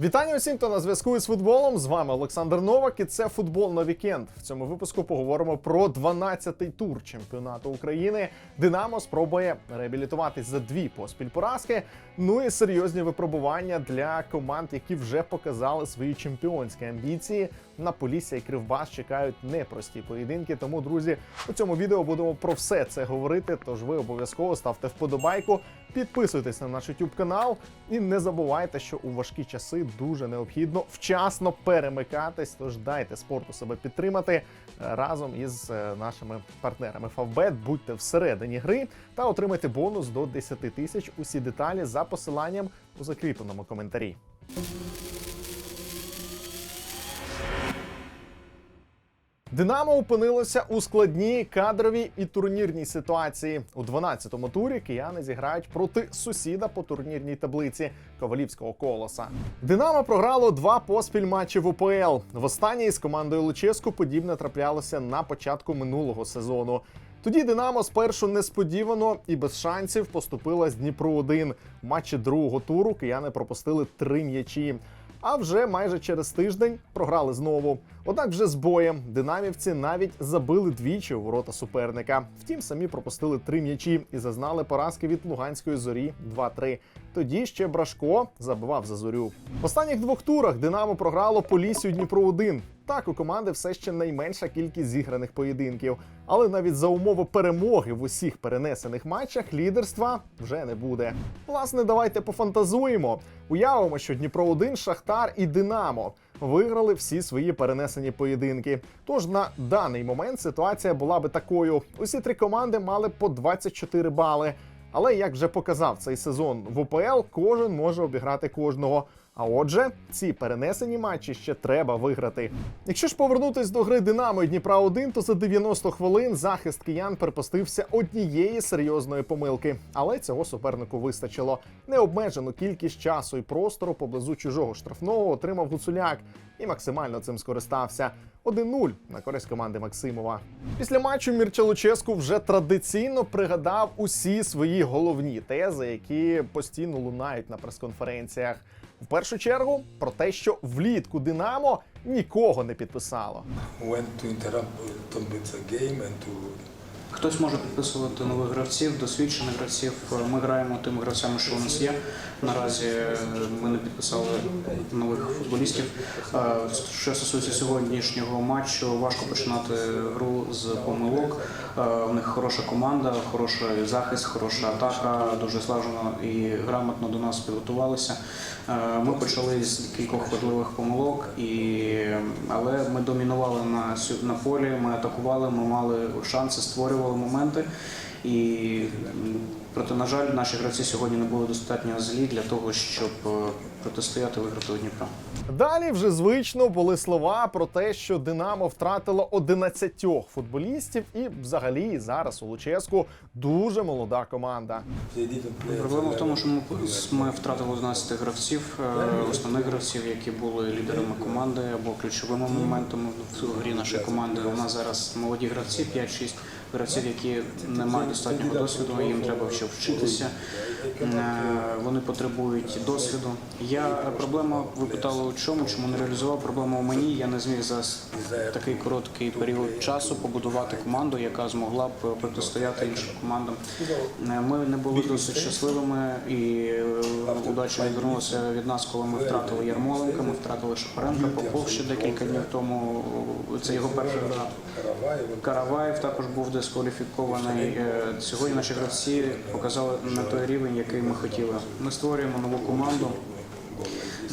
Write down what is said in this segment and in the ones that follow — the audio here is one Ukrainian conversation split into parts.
Вітання усім, хто на зв'язку із футболом. З вами Олександр Новак. І це футбол на вікенд. В цьому випуску поговоримо про 12-й тур чемпіонату України. Динамо спробує реабілітуватись за дві поспіль поразки. Ну і серйозні випробування для команд, які вже показали свої чемпіонські амбіції. На Полісся і Кривбас чекають непрості поєдинки. Тому, друзі, у цьому відео будемо про все це говорити. Тож ви обов'язково ставте вподобайку, підписуйтесь на наш YouTube канал і не забувайте, що у важкі часи дуже необхідно вчасно перемикатись. Тож дайте спорту себе підтримати разом із е, нашими партнерами Favbet. Будьте всередині гри та отримайте бонус до 10 тисяч. Усі деталі за посиланням у закріпленому коментарі. Динамо опинилося у складній кадровій і турнірній ситуації. У 12-му турі кияни зіграють проти сусіда по турнірній таблиці Ковалівського колоса. Динамо програло два поспіль матчі в УПЛ. В останній з командою Луческу подібне траплялося на початку минулого сезону. Тоді Динамо спершу несподівано і без шансів поступила з Дніпро 1 В матчі другого туру кияни пропустили три м'ячі. А вже майже через тиждень програли знову. Однак вже з боєм динамівці навіть забили двічі у ворота суперника. Втім, самі пропустили три м'ячі і зазнали поразки від Луганської зорі 2-3. Тоді ще Брашко забивав за зорю. В останніх двох турах Динамо програло Полісю Дніпро 1 Так, у команди все ще найменша кількість зіграних поєдинків. Але навіть за умови перемоги в усіх перенесених матчах лідерства вже не буде. Власне, давайте пофантазуємо. Уявимо, що Дніпро 1 Шахтар і Динамо виграли всі свої перенесені поєдинки. Тож на даний момент ситуація була би такою: усі три команди мали по 24 бали. Але як вже показав цей сезон в УПЛ, кожен може обіграти кожного. А отже, ці перенесені матчі ще треба виграти. Якщо ж повернутись до гри Динамо і Дніпра 1 то за 90 хвилин захист киян припустився однієї серйозної помилки, але цього супернику вистачило. Необмежену кількість часу і простору поблизу чужого штрафного отримав Гуцуляк і максимально цим скористався. 1-0 на користь команди Максимова. Після матчу Мірча Луческу вже традиційно пригадав усі свої головні тези, які постійно лунають на прес-конференціях. В першу чергу про те, що влітку Динамо нікого не підписало. when to interrupt bit the game and to Хтось може підписувати нових гравців, досвідчених гравців. Ми граємо тими гравцями, що у нас є. Наразі е, ми не підписали нових футболістів. Е, Що стосується сьогоднішнього матчу, важко починати гру з помилок. Е, У них хороша команда, хороший захист, хороша атака, дуже слажено і грамотно до нас підготувалися. Е, Ми почали з кількох важливих помилок, і... але ми домінували на, полі, ми атакували, ми мали шанси, створювали моменти. І проте, на жаль, наші гравці сьогодні не були достатньо злі для того, щоб е, протистояти виграти у Дніпра. Далі вже звично були слова про те, що Динамо втратило 11 футболістів, і взагалі зараз у Луческу дуже молода команда. Проблема в тому, що ми втратили 11 гравців, е, основних гравців, які були лідерами команди або ключовими моментами в грі нашої команди. У нас зараз молоді гравці, 5-6 гравців, які не мають достатнього досвіду, їм треба ще вчитися. Е, Вони потребують досвіду. Я проблема ви питали у чому, чому не реалізував. Проблема у мені. Я не зміг за такий короткий період часу побудувати команду, яка змогла б протистояти іншим командам. Е, Ми не були досить щасливими, і е, удача відвернулася від нас, коли ми втратили Ярмоленка, ми втратили Шапаренка, Попов ще декілька днів тому. Це його перша гра. Караваєв. Також був дискваліфікований. Е, Сьогодні наші гравці показали не той рівень, який ми хотіли. Ми створюємо нову команду.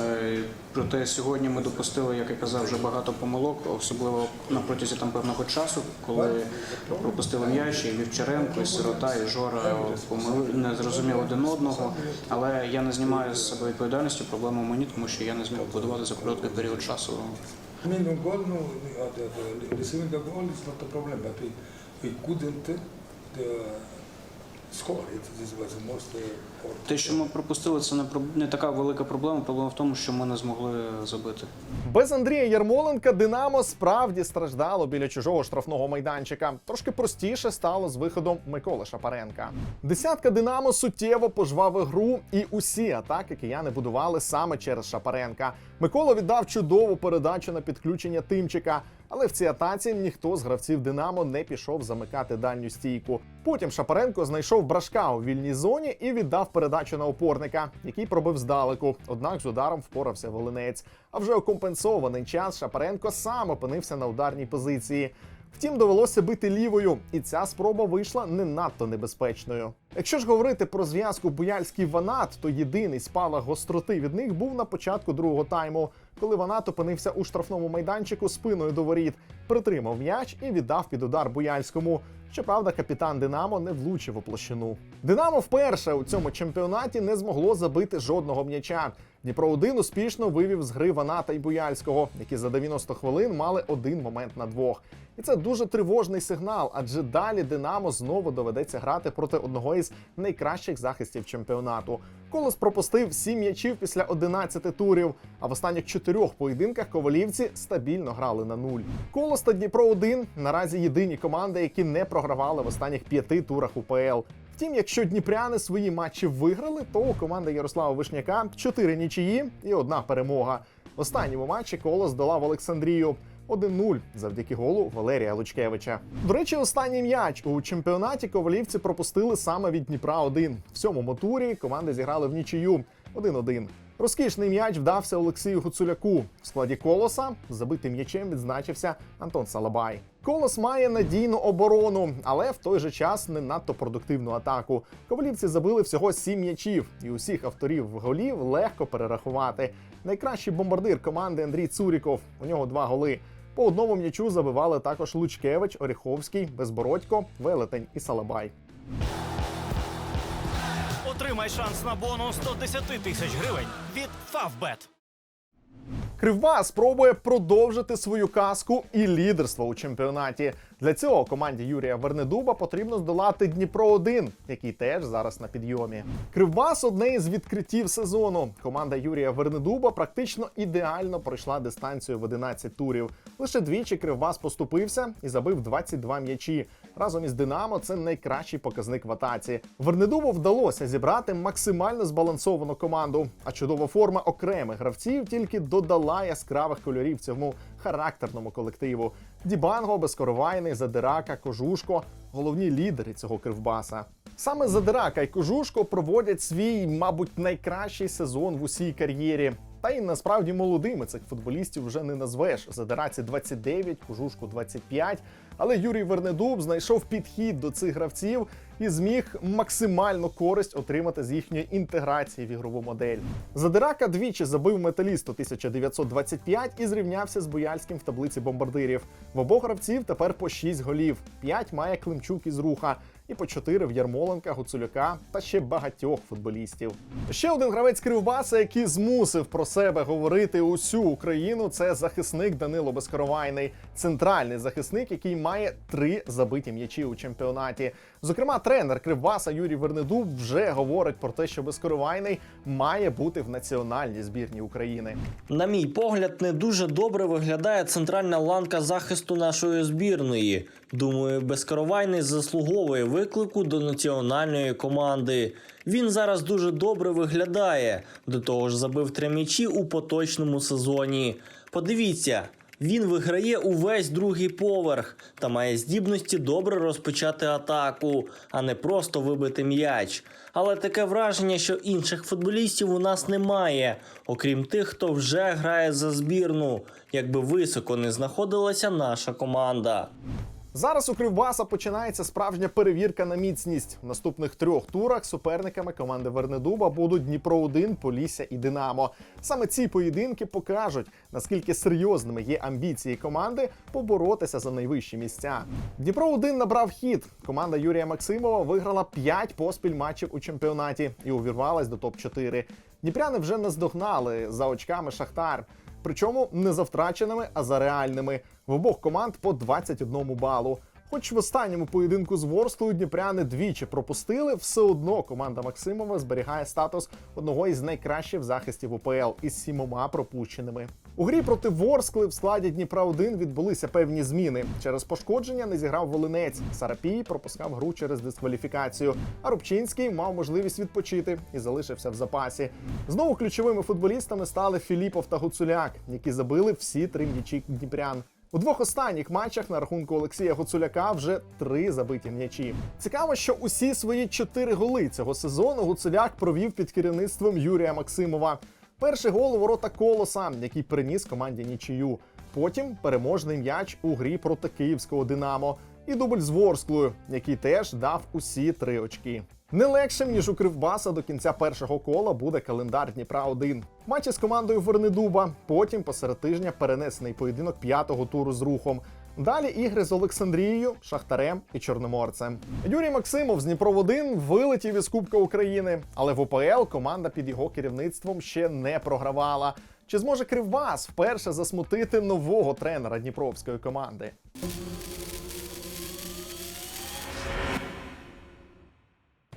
Е, Проте сьогодні ми допустили, як я казав, вже багато помилок, особливо на протязі там певного часу, коли пропустили м'яч, і Вівчаренко, і Сирота, і Жора помили, не зрозуміли один одного. Але я не знімаю з себе відповідальності. Проблема мені, тому що я не зміг побудувати за короткий період часу on goal, no, uh, the, we couldn't score it. This was the most uh, Те, що ми пропустили, це не не така велика проблема. Проблема в тому, що ми не змогли забити. Без Андрія Ярмоленка Динамо справді страждало біля чужого штрафного майданчика. Трошки простіше стало з виходом Миколи Шапаренка. Десятка Динамо суттєво пожвав гру, і усі атаки кияни будували саме через Шапаренка. Микола віддав чудову передачу на підключення Тимчика. Але в цій атаці ніхто з гравців Динамо не пішов замикати дальню стійку. Потім Шапаренко знайшов брашка у вільній зоні і віддав передачу на опорника, який пробив здалеку. Однак з ударом впорався Волинець. А вже у компенсований час Шапаренко сам опинився на ударній позиції. Втім, довелося бити лівою, і ця спроба вийшла не надто небезпечною. Якщо ж говорити про зв'язку Буяльський Ванат, то єдиний спалах гостроти від них був на початку другого тайму, коли Ванат опинився у штрафному майданчику спиною до воріт, притримав м'яч і віддав під удар Буяльському. Щоправда, капітан Динамо не влучив у площину. Динамо вперше у цьому чемпіонаті не змогло забити жодного м'яча. Дніпро 1 успішно вивів з гри Ваната і Буяльського, які за 90 хвилин мали один момент на двох. І це дуже тривожний сигнал, адже далі Динамо знову доведеться грати проти одного із найкращих захистів чемпіонату. Колос пропустив 7 м'ячів після 11 турів. А в останніх чотирьох поєдинках ковалівці стабільно грали на нуль. Колос та Дніпро 1 наразі єдині команди, які не програвали в останніх п'яти турах УПЛ. Втім, якщо дніпряни свої матчі виграли, то у команди Ярослава Вишняка 4 нічиї і одна перемога. В останньому матчі Колос долав Олександрію. 1-0 завдяки голу Валерія Лучкевича. До речі, останній м'яч у чемпіонаті ковалівці пропустили саме від Дніпра 1 В сьомому турі команди зіграли в нічию 1-1. Розкішний м'яч вдався Олексію Гуцуляку. В складі колоса забитим м'ячем відзначився Антон Салабай. Колос має надійну оборону, але в той же час не надто продуктивну атаку. Ковалівці забили всього сім м'ячів, і усіх авторів голів легко перерахувати. Найкращий бомбардир команди Андрій Цуріков. У нього два голи. По одному м'ячу забивали також Лучкевич, Оріховський, Безбородько, Велетень і Салабай. Отримай шанс на бонус 110 тисяч гривень від Фавбет. Кривба спробує продовжити свою казку і лідерство у чемпіонаті. Для цього команді Юрія Вернедуба потрібно здолати Дніпро 1 який теж зараз на підйомі. Кривбас одне із відкриттів сезону. Команда Юрія Вернедуба практично ідеально пройшла дистанцію в 11 турів. Лише двічі Кривбас поступився і забив 22 м'ячі. Разом із Динамо це найкращий показник в атаці. Вернедубу вдалося зібрати максимально збалансовану команду. А чудова форма окремих гравців тільки додала яскравих кольорів цьому характерному колективу. Дібанго, Безкоровайний, Задирака, Кожушко головні лідери цього кривбаса. Саме Задирака і Кожушко проводять свій, мабуть, найкращий сезон в усій кар'єрі. Та й насправді молодими цих футболістів вже не назвеш. Задираці 29, Кожушку 25. Але Юрій Вернедуб знайшов підхід до цих гравців і зміг максимальну користь отримати з їхньої інтеграції в ігрову модель. Задирака двічі забив металісту 1925 і зрівнявся з Бояльським в таблиці бомбардирів. В обох гравців тепер по 6 голів. 5 має Климчук із руха. І по 4 в Ярмоленка, Гуцуляка та ще багатьох футболістів. Ще один гравець Кривбаса, який змусив про себе говорити усю Україну, це захисник Данило Безкоровайний, центральний захисник, який має три забиті м'ячі у чемпіонаті. Зокрема, тренер Кривбаса Юрій Вернедуб вже говорить про те, що Безкоровайний має бути в національній збірні України. На мій погляд, не дуже добре виглядає центральна ланка захисту нашої збірної. Думаю, безкоровайний заслуговує виклику до національної команди. Він зараз дуже добре виглядає. До того ж, забив три м'ячі у поточному сезоні. Подивіться. Він виграє увесь другий поверх та має здібності добре розпочати атаку, а не просто вибити м'яч. Але таке враження, що інших футболістів у нас немає, окрім тих, хто вже грає за збірну, якби високо не знаходилася наша команда. Зараз у Кривбаса починається справжня перевірка на міцність. В наступних трьох турах суперниками команди Вернедуба будуть Дніпро 1 Полісся і Динамо. Саме ці поєдинки покажуть, наскільки серйозними є амбіції команди поборотися за найвищі місця. Дніпро 1 набрав хід. Команда Юрія Максимова виграла 5 поспіль матчів у чемпіонаті і увірвалась до топ-4. Дніпряни вже наздогнали за очками Шахтар. Причому не за втраченими, а за реальними. В обох команд по 21 балу. Хоч в останньому поєдинку з Ворсклою дніпряни двічі пропустили, все одно команда Максимова зберігає статус одного із найкращих захистів УПЛ із сімома пропущеними. У грі проти Ворскли в складі Дніпра 1 відбулися певні зміни. Через пошкодження не зіграв Волинець. Сарапій пропускав гру через дискваліфікацію. А Рубчинський мав можливість відпочити і залишився в запасі. Знову ключовими футболістами стали Філіпов та Гуцуляк, які забили всі три м'ячі дніпрян. У двох останніх матчах на рахунку Олексія Гуцуляка вже три забиті м'ячі. Цікаво, що усі свої чотири голи цього сезону Гуцуляк провів під керівництвом Юрія Максимова. Перший гол у ворота колоса, який приніс команді нічию. Потім переможний м'яч у грі проти київського Динамо. І дубль з Ворсклою, який теж дав усі три очки. Не легшим, ніж у Кривбаса до кінця першого кола буде календар Дніпра 1 Матчі з командою Вернедуба. Потім посеред тижня перенесений поєдинок п'ятого туру з рухом. Далі ігри з Олександрією, Шахтарем і Чорноморцем. Юрій Максимов з Дніпро 1 вилетів із Кубка України, але в ОПЛ команда під його керівництвом ще не програвала. Чи зможе Кривбас вперше засмутити нового тренера дніпровської команди?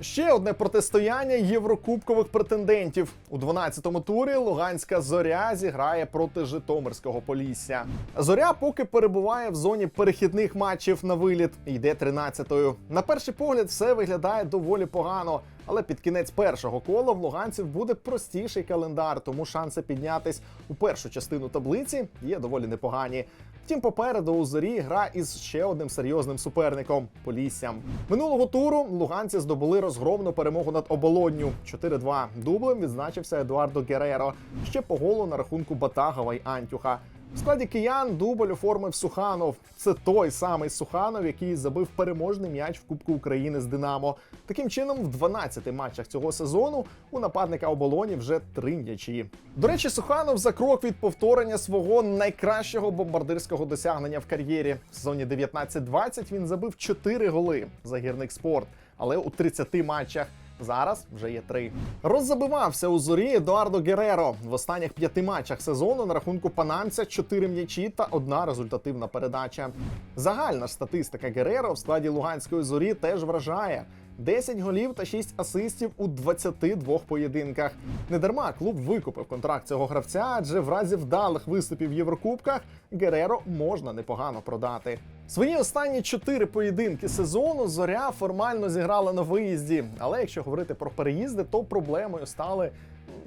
Ще одне протистояння єврокубкових претендентів у 12-му турі. Луганська зоря зіграє проти Житомирського Полісся. Зоря поки перебуває в зоні перехідних матчів на виліт. і Йде 13-ю. На перший погляд, все виглядає доволі погано. Але під кінець першого кола в луганців буде простіший календар, тому шанси піднятись у першу частину таблиці є доволі непогані. Втім, попереду у зорі гра із ще одним серйозним суперником Поліссям. Минулого туру луганці здобули розгромну перемогу над оболонню 4-2. Дублем відзначився Едуардо Гереро. Ще по голу на рахунку Батагова й Антюха. В складі киян дубль оформив Суханов. Це той самий Суханов, який забив переможний м'яч в Кубку України з Динамо. Таким чином, в 12 матчах цього сезону у нападника оболоні вже три м'ячі. До речі, Суханов за крок від повторення свого найкращого бомбардирського досягнення в кар'єрі. В сезоні 19-20 він забив 4 голи за гірник спорт, але у 30 матчах. Зараз вже є три. Роззабивався у зорі Едуардо Гереро в останніх п'яти матчах сезону на рахунку панамця чотири м'ячі та одна результативна передача. Загальна ж статистика Гереро в складі Луганської зорі теж вражає. 10 голів та 6 асистів у 22 поєдинках. Недарма клуб викупив контракт цього гравця, адже в разі вдалих виступів в Єврокубках Гереро можна непогано продати. Свої останні чотири поєдинки сезону зоря формально зіграла на виїзді. Але якщо говорити про переїзди, то проблемою стали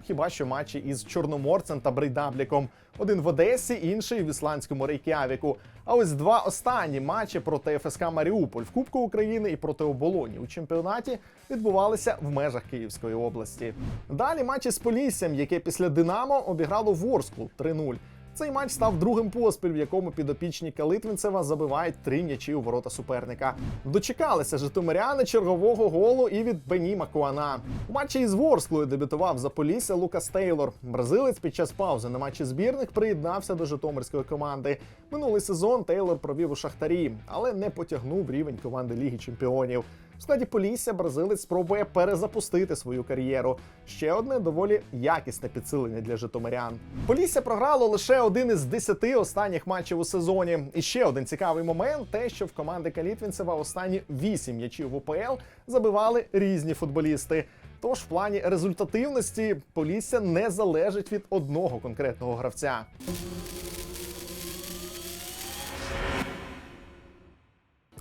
хіба що матчі із Чорноморцем та Брейдабліком. Один в Одесі, інший в ісландському Рейкявіку. А ось два останні матчі проти ФСК Маріуполь в Кубку України і проти оболоні у чемпіонаті відбувалися в межах Київської області. Далі матчі з Поліссям, яке після Динамо обіграло Ворсклу 3-0. Цей матч став другим поспіль, в якому підопічні Калитвінцева забивають три м'ячі у ворота суперника. Дочекалися житомиряни чергового голу і від Бені Макуана. У матчі із Ворсклою дебютував за Лукас Тейлор. Бразилець під час паузи на матчі збірних приєднався до житомирської команди. Минулий сезон Тейлор провів у Шахтарі, але не потягнув рівень команди Ліги Чемпіонів. Складі Полісся бразилець спробує перезапустити свою кар'єру. Ще одне доволі якісне підсилення для житомирян. Полісся програло лише один із десяти останніх матчів у сезоні. І ще один цікавий момент: те, що в команди Калітвінцева останні вісім м'ячів в УПЛ забивали різні футболісти. Тож в плані результативності Полісся не залежить від одного конкретного гравця.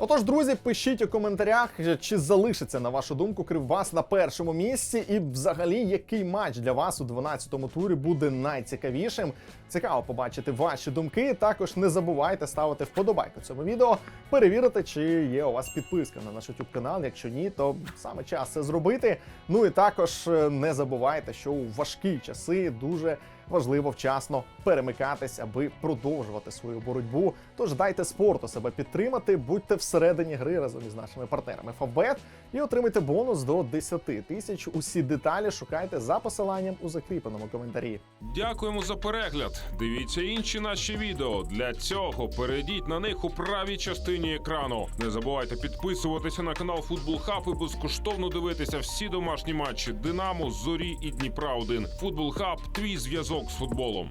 Отож, друзі, пишіть у коментарях, чи залишиться на вашу думку Кривбас на першому місці, і взагалі який матч для вас у 12-му турі буде найцікавішим. Цікаво побачити ваші думки. Також не забувайте ставити вподобайку цьому відео, перевірити, чи є у вас підписка на наш YouTube канал. Якщо ні, то саме час це зробити. Ну і також е, не забувайте, що у важкі часи дуже важливо вчасно перемикатись, аби продовжувати свою боротьбу. Тож дайте спорту себе підтримати, будьте всередині гри разом із нашими партнерами Фавбет і отримайте бонус до 10 тисяч. Усі деталі шукайте за посиланням у закріпленому коментарі. Дякуємо за перегляд. Дивіться інші наші відео. Для цього перейдіть на них у правій частині екрану. Не забувайте підписуватися на канал Футбол Хаб і безкоштовно дивитися всі домашні матчі Динамо, Зорі і Дніпра 1 Футбол Хаб твій зв'язок з футболом.